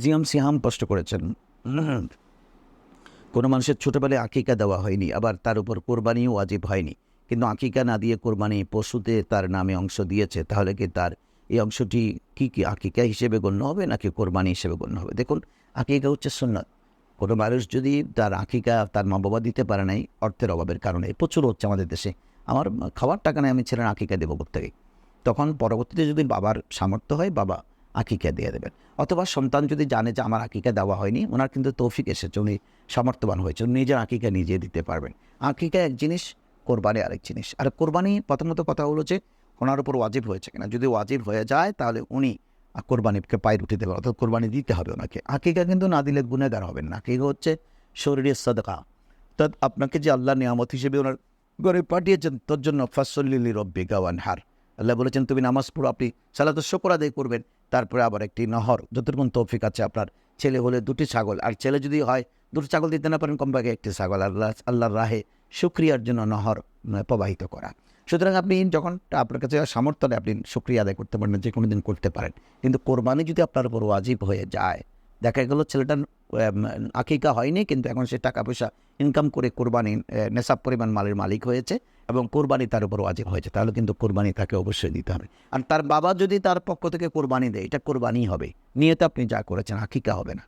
জিয়াম seam স্পষ্ট করেছেন। কোনো মানুষের ছোটোবেলায় আকিকা দেওয়া হয়নি, আবার তার উপর কোরবানিও ওয়াজিব হয়নি। কিন্তু আকিকা না দিয়ে কোরবানি পশুতে তার নামে অংশ দিয়েছে, তাহলে কি তার এই অংশটি কি কি আকিকা হিসেবে গণ্য হবে নাকি কোরবানি হিসেবে গণ্য হবে? দেখুন, আকিকা হচ্ছে সুন্নাত। কোনো মানুষ যদি তার আকিকা তার মা বাবা দিতে পারে নাই, অর্থের অভাবের কারণে। প্রচুর হচ্ছে আমাদের দেশে। আমার খাওয়ার টাকা নেই, আমি ছেলের আকিকা দেবো থেকে তখন পরবর্তীতে যদি বাবার সামর্থ্য হয়, বাবা আকিকা দিয়ে দেবেন। অথবা সন্তান যদি জানে যে আমার আকিকা দেওয়া হয়নি, ওনার কিন্তু তৌফিক এসেছে, উনি সমর্থবান হয়েছে, উনি নিজের আকিকা নিজে দিতে পারবেন। আকিকা এক জিনিস, কোরবানি আরেক জিনিস। আর কোরবানি, প্রথমত কথা হলো যে ওনার উপর ওয়াজিব হয়েছে কিনা। যদি ওয়াজিব হয়ে যায়, তাহলে উনি কোরবানিকে পায়ের উঠে দেবেন, অর্থাৎ কোরবানি দিতে হবে ওনাকে। আকিকা কিন্তু না দিলে গুণেগার হবেন না। আকিকা হচ্ছে শরীরের সদকা। অর্থাৎ আপনাকে যে আল্লাহ নিয়ামত হিসেবে ওনার ঘরে পাঠিয়েছেন, তোর জন্য ফসল্লি রব্বি গাওয়ান হার আল্লাহ বলেছেন, তুমি নামাজ পড়ো, আপনি সালাত শকর আদায় করবেন। তারপরে আবার একটি নহর। যতটুকু তৌফিক আছে আপনার। ছেলে হলে দুটি ছাগল, আর ছেলে যদি হয়, দুটি ছাগল দিতে না পারেন কমপক্ষে একটি ছাগল। আল্লাহ, আল্লাহর রাহে শুক্রিয়ার জন্য নহর প্রবাহিত করা। সুতরাং আপনি যখন আপনার কাছে সামর্থ্য আপনি শুক্রিয়া আদায় করতে পারেন যে কোনো দিন করতে পারেন। কিন্তু কোরবানি যদি আপনার উপর ওয়াজিব হয়ে যায় দেখা গেল ছেলেটার আকিকা হয়নি, কিন্তু এখন সে টাকা পয়সা ইনকাম করে কোরবানি নেশাব পরিমাণ মালের মালিক হয়েছে এবং কোরবানি তার উপর ওয়াজিব হয়েছে। তাহলে কিন্তু কোরবানি তাকে অবশ্যই দিতে হবে। আর তার বাবা যদি তার পক্ষ থেকে কোরবানি দেয়, এটা কোরবানি হবে। নিয়ে তো আপনি যা করেছেন, আকিকা হবে না।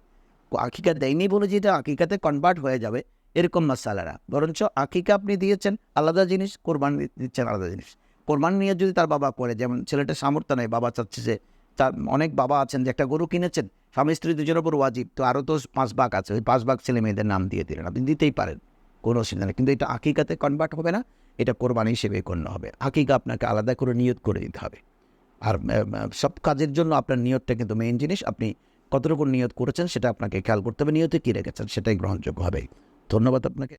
আকিকা দেয়নি বলে যে এটা আকিকাতে কনভার্ট হয়ে যাবে, এরকম মাসালারা বরঞ্চ আকিকা আপনি দিয়েছেন, আলাদা জিনিস, কোরবানি দিচ্ছেন, আলাদা জিনিস। কোরবানি নিয়ে যদি তার বাবা করে, যেমন ছেলেটা সামর্থ্য নেই, বাবা চাচ্ছে যে তার অনেক বাবা আছেন যে একটা গরু কিনেছেন, স্বামী স্ত্রী দুজনের উপর ওয়াজিব, তো আরও তো পাঁচ ভাগ আছে, ওই পাঁচ ভাগ ছেলে মেয়েদের নাম দিয়ে দিলেন, আপনি দিতেই পারেন, কোনো অসুবিধা নেই, কিন্তু এটা আকিকাতে কনভার্ট হবে না, এটা কোরবানি হিসেবে গণ্য হবে আকিকা আপনাকে আলাদা করে নিয়ত করে দিতে হবে, আর সব কাজের জন্য আপনার নিয়তটা কিন্তু মেইন জিনিস, আপনি কতটুকু নিয়ত করেছেন সেটা আপনাকে খেয়াল করতে হবে, নিয়তে কী রেখেছেন সেটাই গ্রহণযোগ্য হবে, ধন্যবাদ আপনাকে।